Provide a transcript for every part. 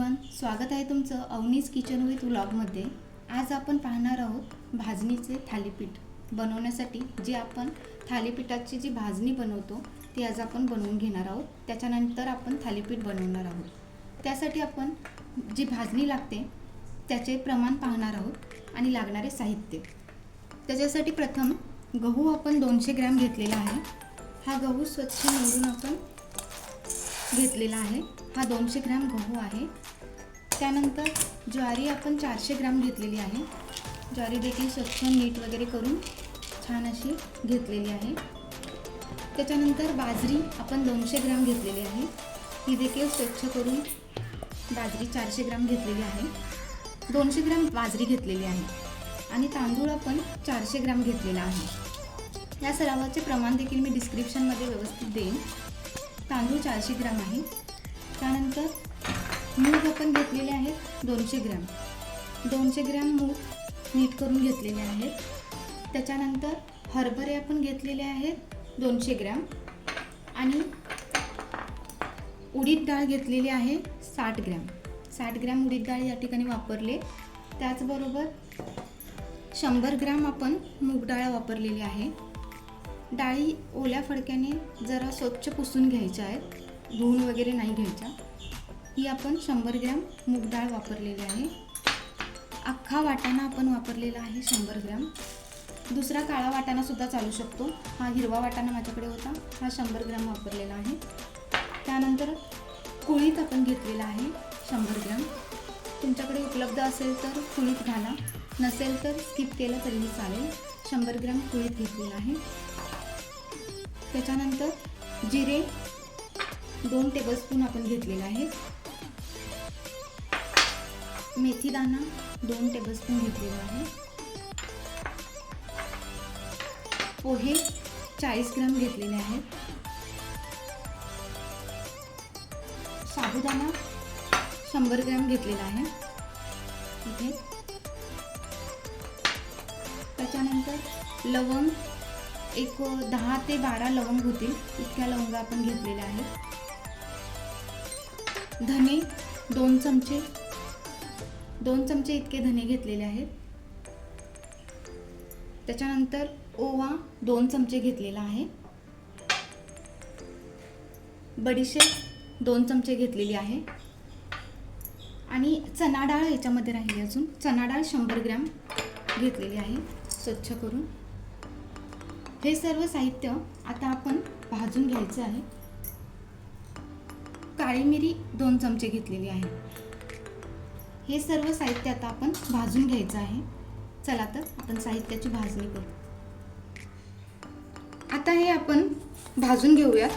Everyone स्वागत आहे तुमचं अवनीज किचन विथ व्लॉगमध्ये. आज आपण पाहणार आहोत भाजणीचे थालीपीठ बनवण्यासाठी. जे आपण थालीपीठाची जी भाजणी बनवतो ती आज आपण बनवून घेणार आहोत. त्याच्यानंतर आपण थालीपीठ बनवणार आहोत. त्यासाठी आपण जी भाजणी लागते त्याचे प्रमाण पाहणार आहोत आणि लागणारे साहित्य. त्याच्यासाठी प्रथम गहू आपण दोनशे ग्रॅम घेतलेला आहे. हा गहू स्वच्छ निवडून आपण घेतलेला आहे. हा दोनशे ग्रॅम गहू आहे. त्यानंतर ज्वारी आपण चारशे ग्रॅम घेतलेली आहे. ज्वारी देखील स्वच्छ मीठ वगैरे करून छान अशी घेतलेली आहे. त्याच्यानंतर बाजरी आपण दोनशे ग्रॅम घेतलेली आहे. ही देखील स्वच्छ करून बाजरी चारशे ग्रॅम घेतलेली आहे. दोनशे ग्रॅम बाजरी घेतलेली आहे. आणि तांदूळ आपण चारशे ग्रॅम घेतलेला आहे. या सरावाचे प्रमाण देखील मी डिस्क्रिप्शनमध्ये व्यवस्थित देईन. तांदूळ चारशे ग्राम आहे. त्यानंतर मूग आपण घेतलेले आहेत दोनशे ग्रॅम. दोनशे ग्रॅम मूग नीट करून घेतलेले आहेत. त्याच्यानंतर हरभरे आपण घेतलेले आहेत दोनशे ग्रॅम. आणि उडीद डाळ घेतलेली आहे साठ ग्रॅम. साठ ग्रॅम उडीद डाळ या ठिकाणी वापरले. त्याचबरोबर शंभर ग्रॅम आपण मूग डाळ वापरलेली आहे. डाळी ओल्या फडक्याने जरा स्वच्छ पुसून घ्यायच्या आहेत. धुवून वगैरे नाही घ्यायच्या. ही आपण शंभर ग्रॅम मूग डाळ वापरलेली आहे. अख्खा वाटाणा आपण वापरलेला आहे शंभर ग्रॅम. दुसरा काळा वाटाणासुद्धा चालू शकतो. हा हिरवा वाटाणा माझ्याकडे होता. हा शंभर ग्रॅम वापरलेला आहे. त्यानंतर कुळीत आपण घेतलेला आहे शंभर ग्रॅम. तुमच्याकडे उपलब्ध असेल तर कुळीत घाला. नसेल तर स्किप केलं तरीही चालेल. शंभर ग्रॅम कुळीत घेतलेला आहे. त्याच्यानंतर जिरे दोन टेबलस्पून आपण घेतलेला आहे. मेथी दाणा दोन टेबलस्पून घेतलेला आहे. पोहे चाळीस ग्राम घेतलेले आहेत. साबुदाणा शंभर ग्रॅम घेतलेला आहे. इथे. त्याच्यानंतर लवंग एक दहा ते बारा लवंग होतील. इतक्या लवंग आपण घेतलेल्या आहेत. धने दोन चमचे दोन चमचे इतके धने घेतलेले आहेत. त्याच्यानंतर ओवा दोन चमचे घेतलेला आहे. बडीशेप दोन चमचे घेतलेली आहे. आणि चना डाळ याच्यामध्ये राहिली अजून. चना डाळ शंभर ग्रॅम घेतलेली आहे. स्वच्छ करून. हे सर्व साहित्य आता आपण भाजून घ्यायचं आहे. काळी मिरी दोन चमचे घेतलेली आहे. हे सर्व साहित्य आता आपण भाजून घ्यायचं आहे. चला तर आपण साहित्याची भाजणी करू. आता हे आपण भाजून घेऊयात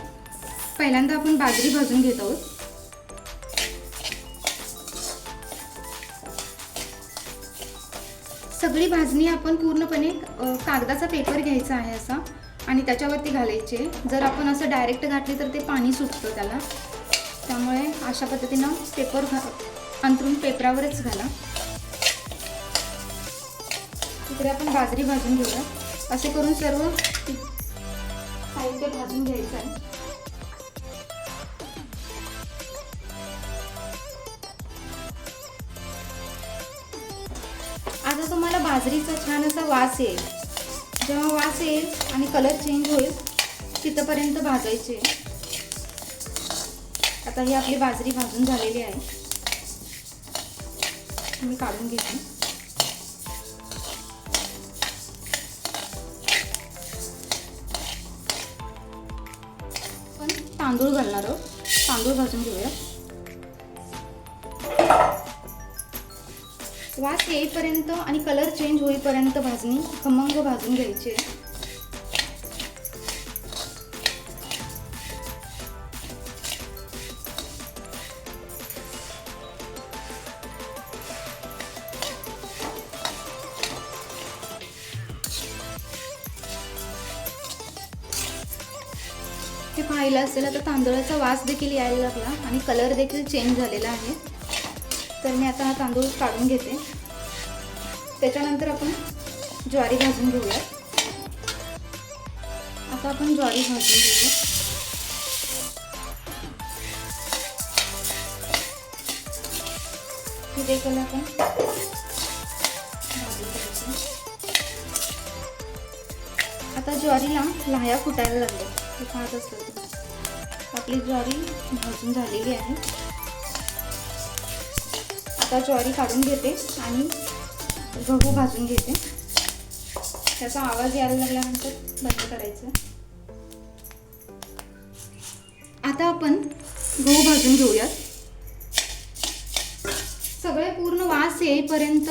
पहिल्यांदा आपण बाजरी भाजून घेत आहोत. सगळी भाजणी आपण पूर्णपणे कागदाचा पेपर घ्यायचा आहे असा आणि त्याच्यावरती घालायचे. जर आपण असं डायरेक्ट घातले तर ते पाणी सुटतं त्याला. त्यामुळे अशा पद्धतीनं पेपर घा अंतरून पेपरावरच घाला. इकडे आपण बाजरी भाजून घेऊया. असे करून सर्व साहित्य भाजून घ्यायचं आहे. आता तुम्हाला बाजरीचा छान असा वास येईल. जेव्हा वास येईल आणि कलर चेंज होईल तिथंपर्यंत भाजायचे. आता ही आपली बाजरी भाजून झालेली आहे. मी काढून घेते. पण तांदूळ घालणार आहोत. तांदूळ भाजून घेऊया. वास येईपर्यंत आणि कलर चेंज होईपर्यंत भाजणी खमंग भाजून घ्यायची आहे. खायला असेल तर तांदळाचा वास देखील यायला लागला आणि कलर देखील चेंज झालेला आहे. तर मी आता हा तांदूळ काढून घेते. त्याच्यानंतर आपण ज्वारी भाजून घेऊया. आता आपण ज्वारी भाजून घेऊया. हे देखील आपण आता ज्वारीला लाह्या फुटायला लागल्या. हे पाहत असतो आपली ज्वारी भाजून झालेली आहे. आता ज्वारी काढून घेते आणि गहू भाजून घेते. त्याचा आवाज यायला लागल्यानंतर बंद करायचं. आता आपण गहू भाजून घेऊयात. सगळे पूर्ण वास येईपर्यंत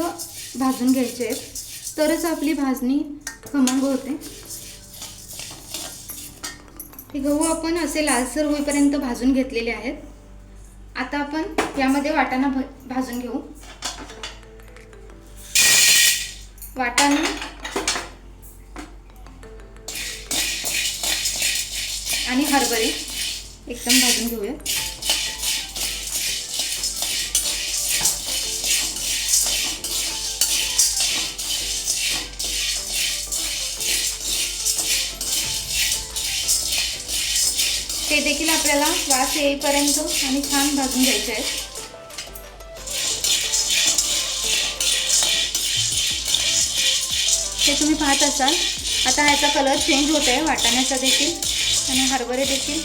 भाजून घ्यायचे आहेत. तरच आपली भाजणी खमंग होते. हे गहू आपण असे लालसर होईपर्यंत भाजून घेतलेले आहेत. आता आपण यामध्ये वाटाणा भ भाजून घेऊ. वाटाणा. आणि हरभरे. एकदम भाजून घेऊया. ते देखील आपल्याला वास येईपर्यंत आणि छान भाजून घ्यायचे आहेत. हे तुम्ही पाहत असाल. आता ह्याचा कलर चेंज होत आहे वाटाण्याचा देखील आणि हरभरे देखील.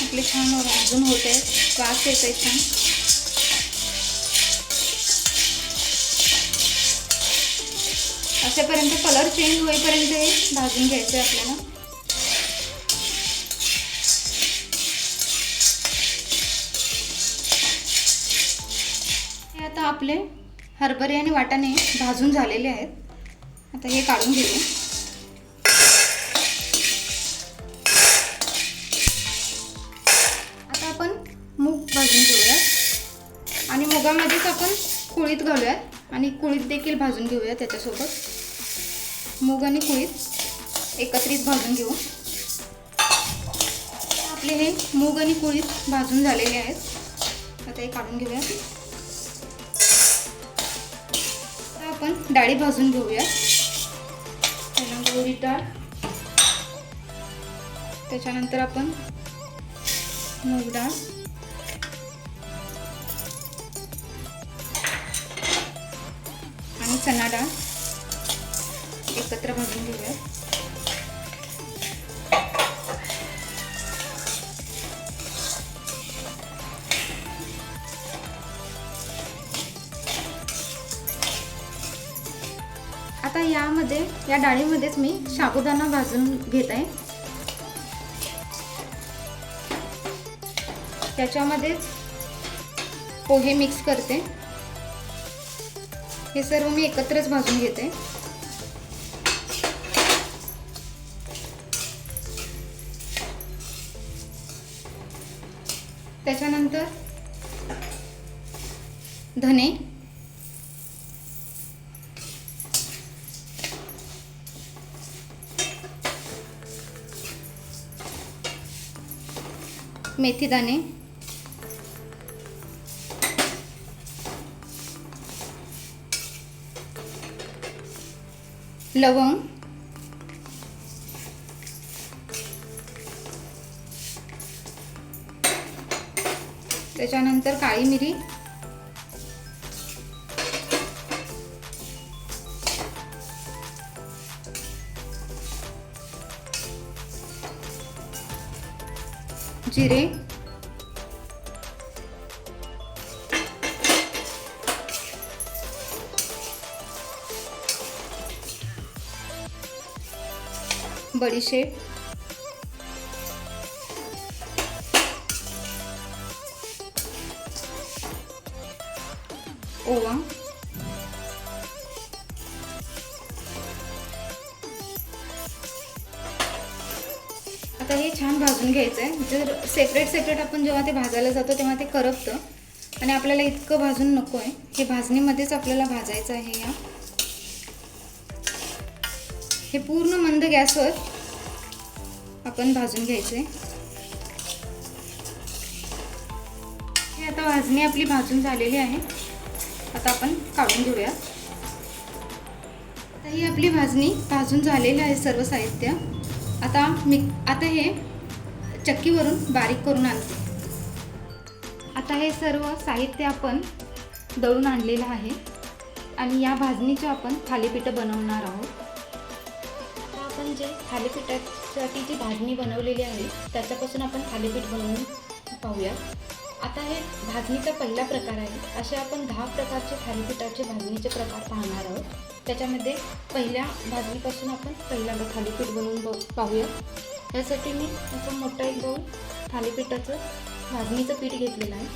आपले छान भाजून होत. आहे वास येत आहे छान. असेपर्यंत कलर चेंज होईपर्यंत हे भाजून घ्यायचं आहे आपल्याला. आपले हरभरे आणि वाटाणे भाजून झालेले आहेत. आता हे काढून घेऊ. आता आपण मूग भाजून घेऊया आणि मुगामध्येच आपण कुळीत घालूयात. आणि कुळीत देखील भाजून घेऊया त्याच्यासोबत. मूग आणि कुळीत एकत्रित भाजून घेऊ. आपले हे मूग आणि कुळीत भाजून झालेले आहेत. आता हे काढून घेऊया आपण डाळी भाजून घेऊया त्यानंतर डाळ. त्याच्यानंतर आपण मूग डाळ. आणि चणा डाळ एकत्र भाजून घेऊया यामध्ये या डाळीमध्येच मी साबुदाणा भाजून घेत आहे. त्याच्यामध्येच पोहे मिक्स करते. हे सर्व मी एकत्रच भाजून घेते. त्याच्यानंतर धने. मेथीदाणे. लवंग. त्याच्यानंतर काळी मिरी. जिरे बडीशेप. ओवा. आता हे छान भाजून घ्यायचं आहे जर सेपरेट सेपरेट आपण जेव्हा ते भाजायला जातो तेव्हा ते करपतं. आणि आपल्याला इतकं भाजून नको आहे हे भाजणीमध्येच आपल्याला भाजायचं आहे या. हे पूर्ण मंद गॅसवर आपण भाजून घ्यायचे हे आता भाजणी आपली भाजून झालेली आहे. आता आपण काढून घेऊया. आता ही आपली भाजणी भाजून झालेली आहे सर्व साहित्य. आता मी आता हे चक्कीवरून बारीक करून आणते. आता हे सर्व साहित्य आपण दळून आणलेलं आहे आणि या भाजणीचे आपण थालीपीठं बनवणार आहोत. आता आपण जे थालीपीठासाठी जी भाजणी बनवलेली आहे त्याच्यापासून आपण थालीपीठ बनवून पाहूया. आता हे भाजणीचा पहिला प्रकार आहे. असे आपण दहा प्रकारचे थालीपीठाचे भाजणीचे प्रकार पाहणार आहोत. त्याच्यामध्ये पहिल्या भाजणीपासून आपण पहिला थालीपीठ बनवून ब पाहूया. त्यासाठी मी असं मोठा एक बाऊल थालीपीठाचं भाजणीचं पीठ घेतलेलं आहे.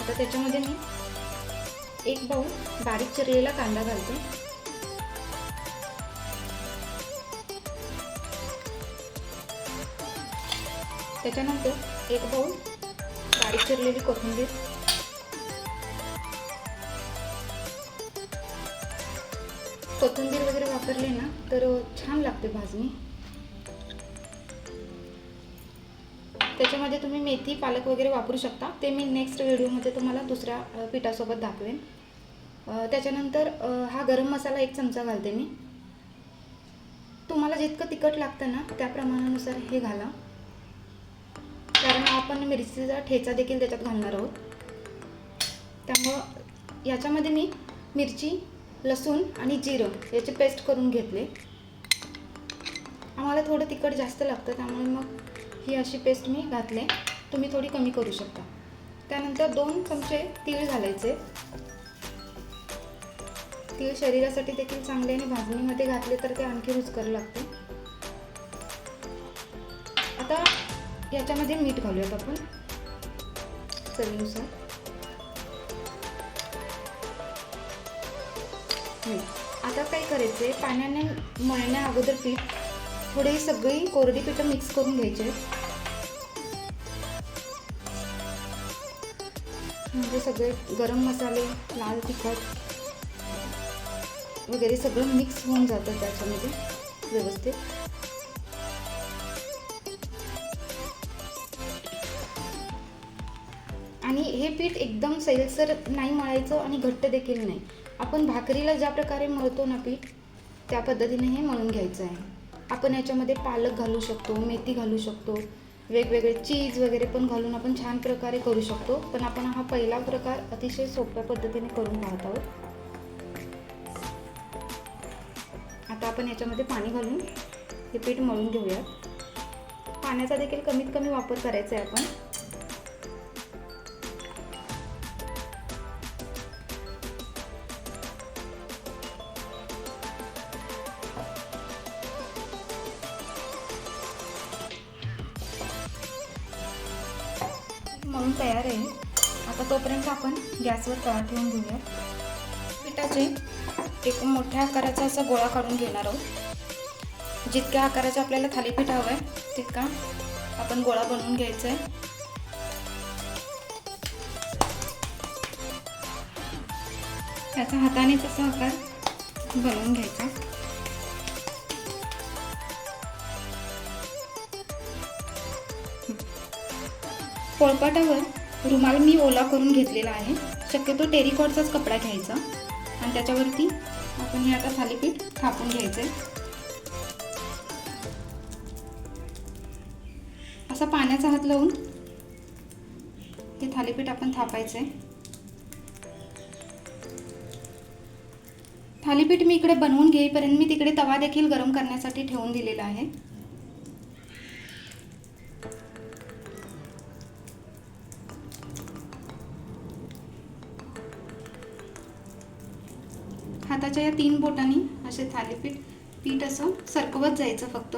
आता त्याच्यामध्ये मी एक बाऊल बारीक चिरलेला कांदा घालते. त्याच्यानंतर एक बाऊल बारीक चिरलेली कोथिंबीर. कोथिंबीर वगैरे वापरली ना तर छान लागते भाजणी. त्याच्यामध्ये तुम्ही मेथी पालक वगैरे वापरू शकता. ते मी नेक्स्ट व्हिडिओमध्ये तुम्हाला दुसऱ्या पिठासोबत दाखवेन. त्याच्यानंतर हा गरम मसाला एक चमचा घालते मी. तुम्हाला जितकं तिखट लागतं ना त्या प्रमाणानुसार हे घाला. कारण आपण मिरचीचा ठेचा देखील त्याच्यात घालणार आहोत. त्यामुळं याच्यामध्ये मी मिरची लसूण आणि जिरं याची पेस्ट करून घेतले. आम्हाला थोडं तिखट जास्त लागतं त्यामुळे मग ही अशी पेस्ट मी घातले. तुम्ही थोडी कमी करू शकता. त्यानंतर दोन चमचे तीळ घालायचे. तीळ शरीरासाठी देखील चांगले आणि भाजणीमध्ये घातले तर ते आणखी रुचकर लागते. याच्यामध्ये मीठ घालूयात आपण. चवीनुसार. आता काय करायचे पाण्याने मळण्या अगोदर पीठ थोडे सगळी कोरडी पिठं मिक्स करून घ्यायचे म्हणजे सगळे गरम मसाले लाल तिखट वगैरे सगळं मिक्स होऊन जातं त्याच्यामध्ये व्यवस्थित. पीठ एकदम सैलसर नाही मळायचं आणि घट्ट देखील नाही. आपण भाकरीला ज्या प्रकारे मळतो ना पीठ त्या पद्धतीने हे मळून घ्यायचं आहे. आपण याच्यामध्ये पालक घालू शकतो मेथी घालू शकतो वेगवेगळे चीज वगैरे पण घालून आपण छान प्रकारे करू शकतो. पण आपण हा पहिला प्रकार अतिशय सोप्या पद्धतीने करून पाहत आहोत. आता आपण याच्यामध्ये पाणी घालून हे पीठ मळून घेऊयात. पाण्याचा देखील कमीत कमी वापर करायचा आहे आपण. गॅसवर तवा ठेवून घेऊया. पिठाचे एक मोठ्या आकाराचा असा गोळा काढून घेणार आहोत. जितक्या आकाराचं आपल्याला थालीपीठ हवं आहे तितका आपण गोळा बनवून घ्यायचा आहे त्याचा हाताने तसा आकार बनवून घ्यायचा. पोळपाटावर रुमाल मी ओला करून घेतलेला आहे. शक्यतो टेरिकॉटचाच कपडा घ्यायचा. आणि त्याच्यावरती आपण हे आता थालीपीठ थापून घ्यायचं असा पाण्याचा हात लावून हे थालीपीठ आपण थापायचं आहे थालीपीठ मी इकडे बनवून घेईपर्यंत मी तिकडे तवा देखील गरम करण्यासाठी ठेवून दिलेला आहे. हाताच्या या तीन बोटांनी असे थालीपीठ पीठ असं सरकवत जायचं फक्त.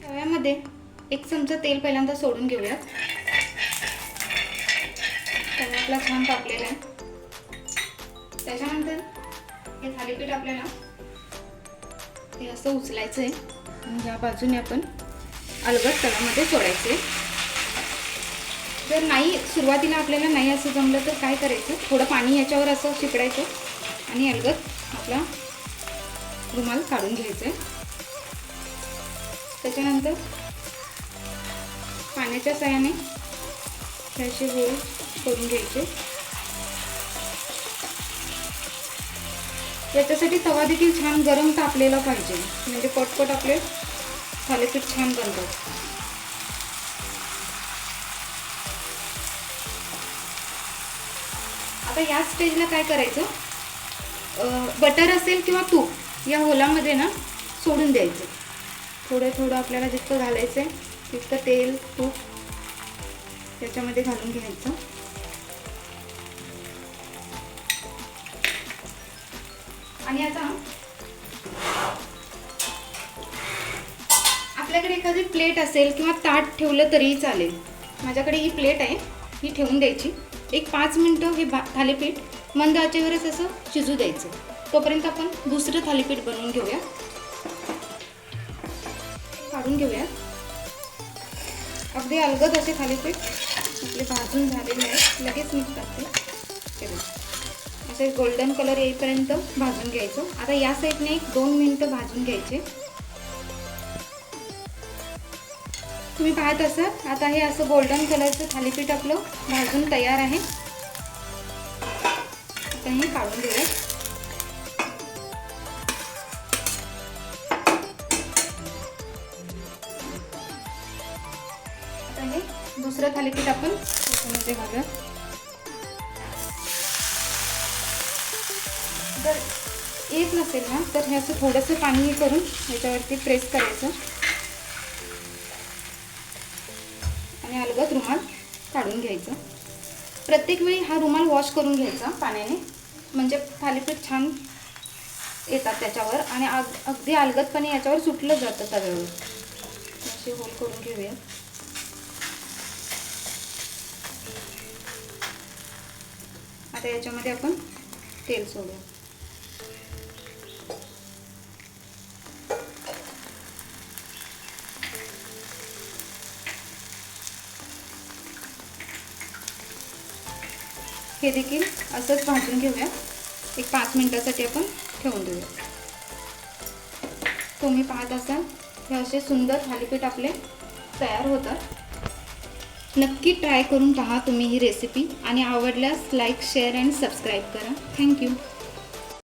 तव्यामध्ये एक चमचा तेल पहिल्यांदा सोडून घेऊयात. तवा आपला छान तापलेला आहे. त्याच्यानंतर हे थालीपीठ आपल्याला हे असं उचलायचं आहे या बाजूने आपण अलगद तव्यामध्ये सोडायचं आहे जर नाही सुरुवातीला आपल्याला नाही असं जमलं तर काय करायचं? थोडं पाणी याच्यावर असं शिकडायचं आणि अलगत आपला रुमाल काढून घ्यायचा आहे त्याच्यानंतर पाण्याच्या सहाय्याने हे असे गोल करून घ्यायचे. याच्यासाठी तवा देखील छान गरम तापलेला पाहिजे. म्हणजे पटपट आपले थालीपीठ छान बनतात. आता या स्टेजला काय करायचं? बटर असेल किंवा तूप या होलामध्ये ना सोडून द्यायचं. थोडं थोडं आपल्याला जितकं घालायचं आहे तितकं तेल तूप त्याच्यामध्ये घालून घ्यायचं. आणि आता आपल्याकडे एखादी प्लेट असेल किंवा ताट ठेवलं तरीही चालेल. माझ्याकडे ही प्लेट आहे ही ठेवून द्यायची. एक पाच मिनटं हे भा थालीपीठ मंद आचेवरच असं शिजू द्यायचं. तोपर्यंत आपण दुसरं थालीपीठ बनवून घेऊया. काढून घेऊया. अगदी अलगद असे थालीपीठ आपले भाजून झालेले आहेत. लगेच निघतात ते असे गोल्डन कलर येईपर्यंत भाजून घ्यायचं. आता या साईडने एक दोन मिनटं भाजून घ्यायचे. तुम्ही पाहत असाल. आता हे असं गोल्डन कलरचं थालीपीठ आपलं भाजून तयार आहे. आता हे काढून घेऊया. आता हे दुसरं थालीपीठ आपण त्याच्यामध्ये घालूया. जर येत नसेल ना तर हे असं थोडंसं पाणी हे करून ह्याच्यावरती प्रेस करायचं. आणि रुमाल काढून घ्यायचं. प्रत्येक वेळी हा रुमाल वॉश करून घ्यायचा पाण्याने. म्हणजे थालीपीठ छान येतात त्याच्यावर आणि अग अगदी अलगदपणे याच्यावर सुटलं जातं तव्यावर असे होल करून घेऊया. आता याच्यामध्ये आपण तेल सोडूया. हे देखील असंच भाजून घेऊया. एक पाच मिनटासाठी आपण ठेवून देऊया. तुम्ही पाहत असाल हे असे सुंदर थालीपीठ आपले तयार होतात. नक्की ट्राय करून पहा तुम्ही ही रेसिपी आणि आवडल्यास लाईक शेअर अँड सबस्क्राईब करा. Thank you.